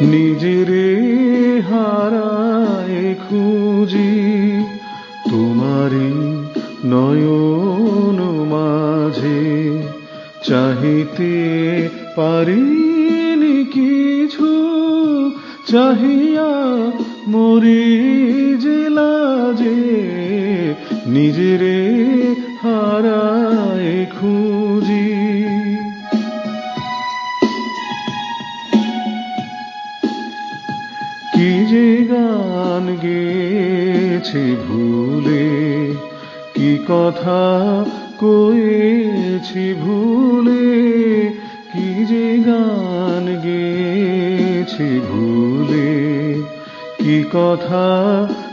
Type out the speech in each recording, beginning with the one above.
নিজেরে হারায় খুঁজি তোমারি নয়ন মাঝে। চাহিতে পারিনি কিছু চাহিয়া মরি যে লাজে। নিজেরে যে গান গেছে ভুলে, কি কথা কয়েছি ভুলে, কি যে গান গেছি ভুলে, কি কথা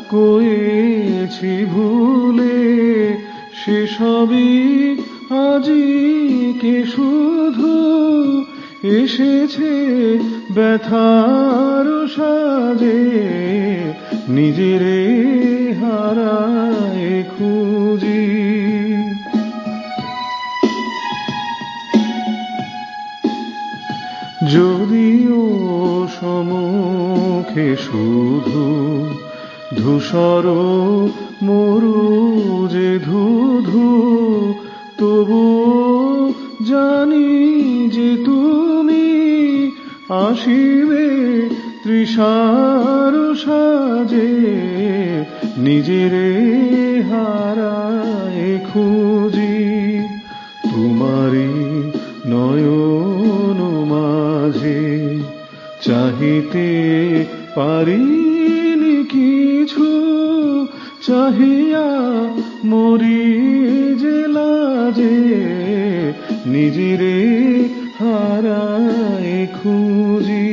কয়েছি ভুলে সেসবই আজি কে শুধু এসেছে ব্যথার সাজে, নিজেরে হারায় খুঁজি। যদিও সমুখে শুধু ধূসর মরু যে ধুধু তবু জানি আসিবে তৃষার সাজে নিজেরে হারায় খুঁজি। তোমারি নয়ন মাঝে চাহিতে পারিনি কিছু, চাহিয়া মরি যে লাজে নিজেরে হারায় খুঁজি